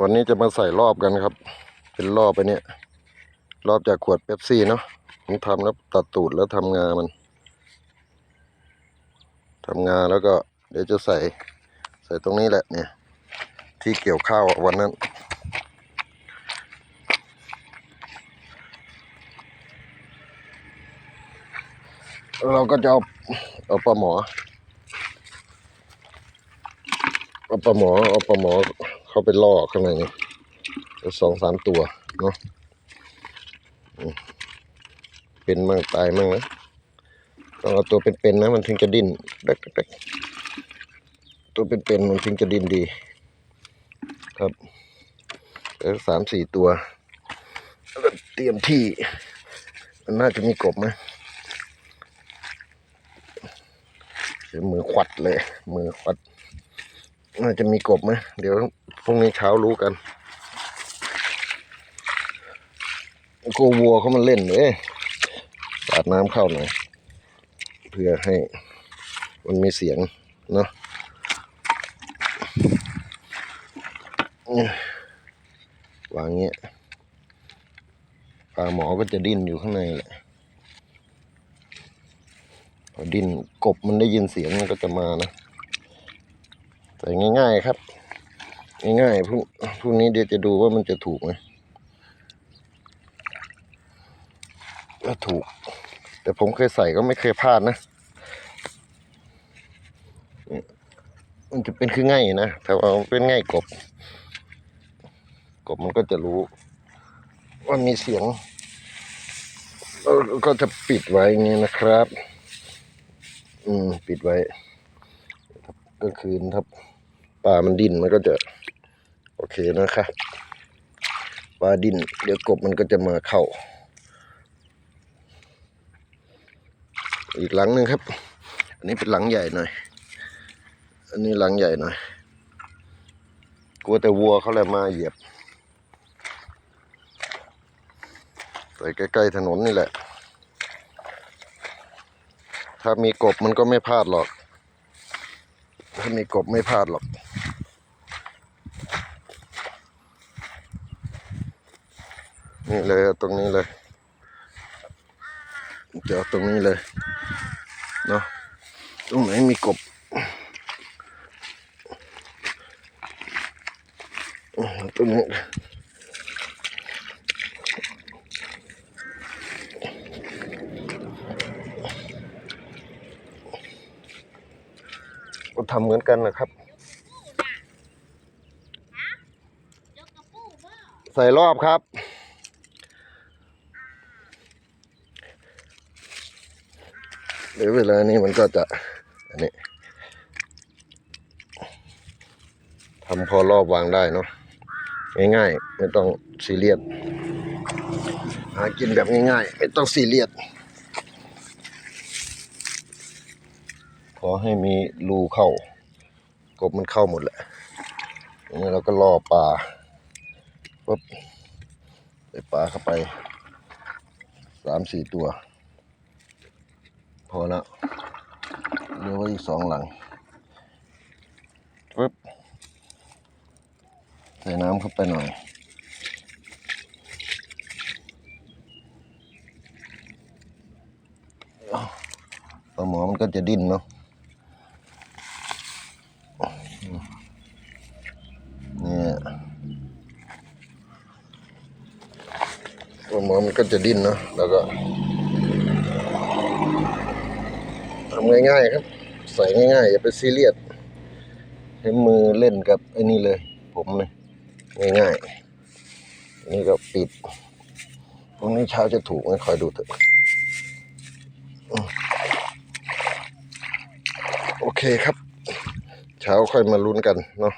วันนี้จะมาใส่รอบกันครับ เป็นรอบไปเนี่ย รอบจากขวดเป๊ปซี่เนาะผมทำแล้วตัดตูดแล้วทำงามันทำงาแล้วก็ เดี๋ยวจะใส่ใส่ตรงนี้แหละเนี่ย ที่เกี่ยวข้าววันนั้น เราก็จะเอาเอาปลาหมอเอาปลาหมอเอาปลาหมอ เข้าไปล่อข้างในนี่สองสามตัวเนาะเป็นมั่งตายมั่งนะต้องเอาตัวเป็นๆนะมันถึงจะดิ้นแดกๆตัวเป็นๆมันถึงจะดิ้นดี ครับแล้วสามสี่ตัวแล้วก็เตรียมที่ มันน่าจะมีกบไหมมือควัดเลย มือควัด น่าจะมีกบไหมเดี๋ยวพรุ่งนี้เช้ารู้กันโกวัวเขามันเล่นเลยสาดน้ำเข้าหน่อย เพื่อให้มันมีเสียงเนาะวางเงี้ยปลาหมอก็จะดิ้นอยู่ข้างในแหละพอดิ้นกบมันได้ยินเสียงมันก็จะมานะ ใส่ง่าย ๆ ครับ ง่ายๆพรุ่งพรุ่งนี้เดี๋ยวจะดูว่ามันจะถูกไหมถ้าถูก แต่ผมเคยใส่ก็ไม่เคยพลาดนะมันจะเป็นคือง่ายนะแต่ว่าเป็นง่ายกบ กบมันก็จะรู้ ว่ามีเสียงก็จะปิดไว้อย่างนี้นะครับ อืม ปิดไว้ก็คืนถ้า ปลามันดิ้นมันก็จะโอเคนะคะปลาดิ้นเดี๋ยวกบมันก็จะมาเข้า อีกหลังหนึ่งครับ อันนี้เป็นหลังใหญ่หน่อย อันนี้หลังใหญ่หน่อยกลัวแต่วัวเขาแหละมาเหยียบใส่ใกล้ๆถนนนี่แหละ ถ้ามีกบมันก็ไม่พลาดหรอก ถ้ามีกบไม่พลาดหรอก นี่เลยตรงนี้เลยจะเอตรงนี้เลยเนาะตรงไหนมีกบตรงนี้ก็ทำเหมือนกันนะครับ ใส่รอบครับ เดี๋ยวเวลานี้มันก็จะ อันนี้ทำพอรอบวางได้เนาะง่ายๆ ไม่ต้องซีเรียสหากินแบบง่ายๆ ไม่ต้องซีเรียสขอให้มีรูเข้ากบมันเข้าหมดแหละอันนี้เราก็ล่อปลาปุ๊บใส่ปลาเข้าไปสามสี่ตัว พอแล้วเหลือไว้อีกสองหลังปุ๊บใส่น้ำเข้าไปหน่อยปลาหมอมันก็จะดิ้นเนาะเนี่ยปลาหมอมันก็จะดิ้นเนาะแล้วก็ทำง่ายๆครับ ใส่ง่ายๆ อย่าไปซีเรียสใช้มือเล่นกับไอ้นี่เลย ผมเลยง่ายๆนี่ก็ปิดพรุ่งนี้เช้าจะถูกไหมคอยดูเถอะโอเคครับ เช้าค่อยมาลุ้นกันเนาะ